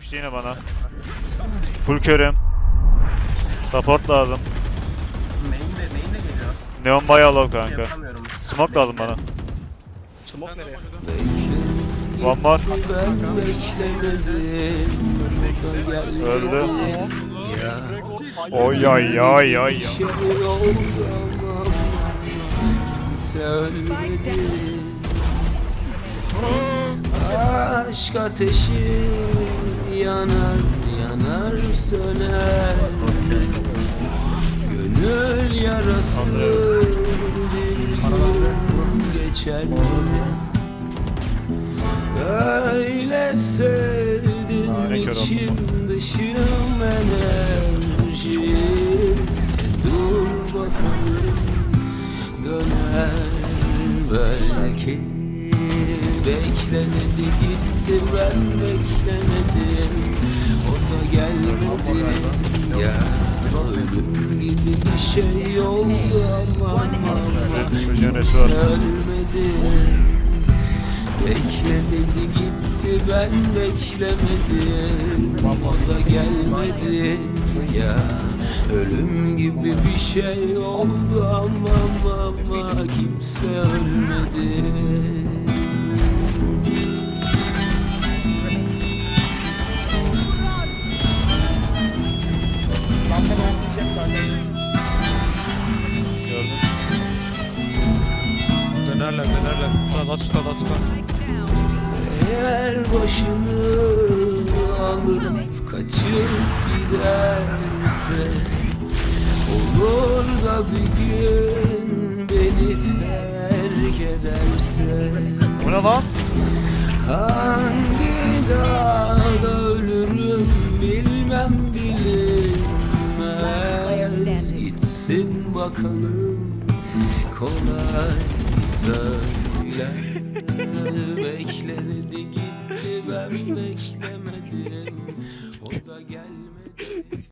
Koştu yine bana. Full körüm. Support lazım. Main de, main de geliyor. Neon bayağı low kanka. Yapamıyorum. Smoke lazım bana. Smoke nereye? One beklemedim. Öldü. Oy ay ay ay. Aşk ateşi yanar yanar söner. Gönül yarası bir geçer. Öyle sevdim içim dışım enerji. Dur bakalım döner belki Beklemedi gitti ben beklemedim O da gelmedi ya Ölüm gibi bir şey oldu ama. Ölmedim Beklemedi gitti ben beklemedim O da gelmedi ya Ölüm gibi bir şey oldu ama ama kimse ölmedi Dönerler dönerler. Last call last. Eğer başını alıp kaçıp giderse Olur da bir gün beni terk ederse Bu ne lan? Hangi dağda ölürüm bilmem bilinmez Gitsin bakalım kolay Söyler bekledi gitti ben beklemedim. O da geldi.